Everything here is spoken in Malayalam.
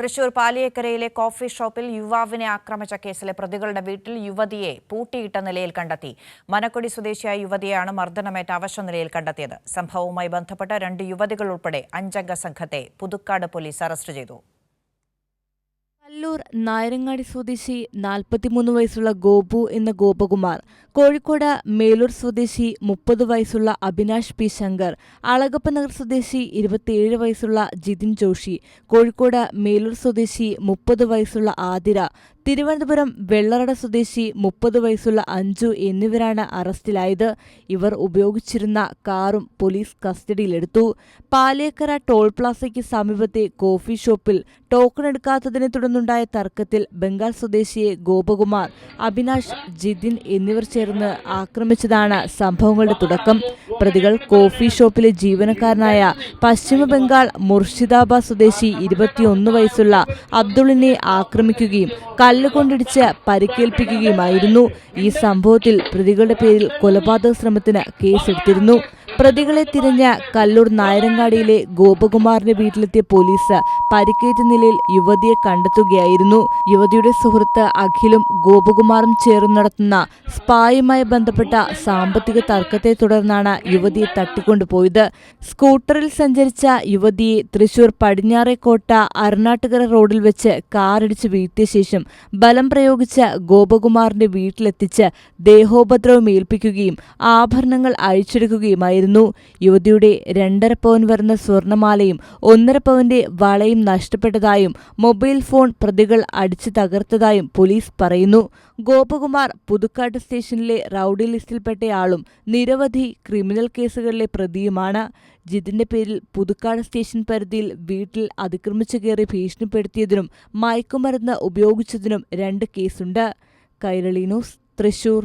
തൃശൂർ പാലിയക്കരയിലെ കോഫി ഷോപ്പിൽ യുവാവിനെ ആക്രമിച്ച കേസിലെ പ്രതികളുടെ വീട്ടിൽ യുവതിയെ പൂട്ടിയിട്ട നിലയിൽ കണ്ടെത്തി. മനക്കൊടി സ്വദേശിയായ യുവതിയാണ് മർദ്ദനമേറ്റ അവശ നിലയിൽ കണ്ടെത്തിയത്. സംഭവവുമായി ബന്ധപ്പെട്ട രണ്ട് യുവതികൾ ഉൾപ്പെടെ അഞ്ചംഗ സംഘത്തെ പുതുക്കാട് പോലീസ് അറസ്റ്റ് ചെയ്തു. കല്ലൂർ നായരങ്ങാടി സ്വദേശി നാൽപ്പത്തിമൂന്ന് വയസ്സുള്ള ഗോപു എന്ന ഗോപകുമാർ. കോഴിക്കോട് മേലൂർ സ്വദേശി മുപ്പത് വയസ്സുള്ള അഭിനാഷ് പി ശങ്കർ. അളഗപ്പ നഗർ സ്വദേശി ഇരുപത്തിയേഴ് വയസ്സുള്ള ജിതിൻ ജോഷി. കോഴിക്കോട് മേലൂർ സ്വദേശി മുപ്പത് വയസ്സുള്ള ആതിര. തിരുവനന്തപുരം വെള്ളറട സ്വദേശി മുപ്പത് വയസ്സുള്ള അഞ്ജു എന്നിവരാണ് അറസ്റ്റിലായത്. ഇവർ ഉപയോഗിച്ചിരുന്ന കാറും പോലീസ് കസ്റ്റഡിയിലെടുത്തു. പാലേക്കര ടോൾ പ്ലാസയ്ക്ക് സമീപത്തെ കോഫി ഷോപ്പിൽ ടോക്കൺ എടുക്കാത്തതിനെ തുടർന്നുണ്ടായ തർക്കത്തിൽ ബംഗാൾ സ്വദേശിയെ ഗോപകുമാർ അഭിനാഷ് ജിതിൻ എന്നിവർ ചേർന്ന് ആക്രമിച്ചതാണ് സംഭവങ്ങളുടെ തുടക്കം. പ്രതികൾ കോഫി ഷോപ്പിലെ ജീവനക്കാരനായ പശ്ചിമ ബംഗാൾ മുർഷിദാബാദ് സ്വദേശി ഇരുപത്തിയൊന്ന് വയസ്സുള്ള അബ്ദുളിനെ ആക്രമിക്കുകയും കല്ലുകൊണ്ടിടിച്ച് പരിക്കേൽപ്പിക്കുകയുമായിരുന്നു. ഈ സംഭവത്തിൽ പ്രതികളുടെ പേരിൽ കൊലപാതക ശ്രമത്തിന് കേസെടുത്തിരുന്നു. പ്രതികളെ തിരഞ്ഞ കല്ലൂർ നായരങ്ങാടിയിലെ ഗോപകുമാറിന്റെ വീട്ടിലെത്തിയ പോലീസ് പരിക്കേറ്റ നിലയിൽ യുവതിയെ കണ്ടെത്തുകയായിരുന്നു. യുവതിയുടെ സുഹൃത്ത് അഖിലും ഗോപകുമാറും ചേർന്ന് നടത്തുന്ന സ്പായുമായി ബന്ധപ്പെട്ട സാമ്പത്തിക തർക്കത്തെ തുടർന്നാണ് യുവതിയെ തട്ടിക്കൊണ്ടുപോയത്. സ്കൂട്ടറിൽ സഞ്ചരിച്ച യുവതിയെ തൃശൂർ പടിഞ്ഞാറേക്കോട്ട അരുണാട്ടുകര റോഡിൽ വെച്ച് കാറിടിച്ച് വീഴ്ത്തിയ ശേഷം ബലം പ്രയോഗിച്ച് ഗോപകുമാറിന്റെ വീട്ടിലെത്തിച്ച് ദേഹോപദ്രവം ഏൽപ്പിക്കുകയും ആഭരണങ്ങൾ അഴിച്ചെടുക്കുകയുമായിരുന്നു. യുവതിയുടെ രണ്ടര പവൻ വരുന്ന സ്വർണമാലയും ഒന്നര പവന്റെ വളയും നഷ്ടപ്പെട്ടതായും മൊബൈൽ ഫോൺ പ്രതികൾ അടിച്ചു തകർത്തതായും പോലീസ് പറയുന്നു. ഗോപകുമാർ പുതുക്കാട്ട് സ്റ്റേഷനിലെ റൌഡി ലിസ്റ്റിൽപ്പെട്ടയാളും നിരവധി ക്രിമിനൽ കേസുകളിലെ പ്രതിയുമാണ്. ജിതിന്റെ പേരിൽ പുതുക്കാട് സ്റ്റേഷൻ പരിധിയിൽ വീട്ടിൽ അതിക്രമിച്ചു കയറി ഭീഷണിപ്പെടുത്തിയതിനും മയക്കുമരുന്ന് ഉപയോഗിച്ചതിനും രണ്ട് കേസുണ്ട്. കൈരളി ന്യൂസ് തൃശൂർ.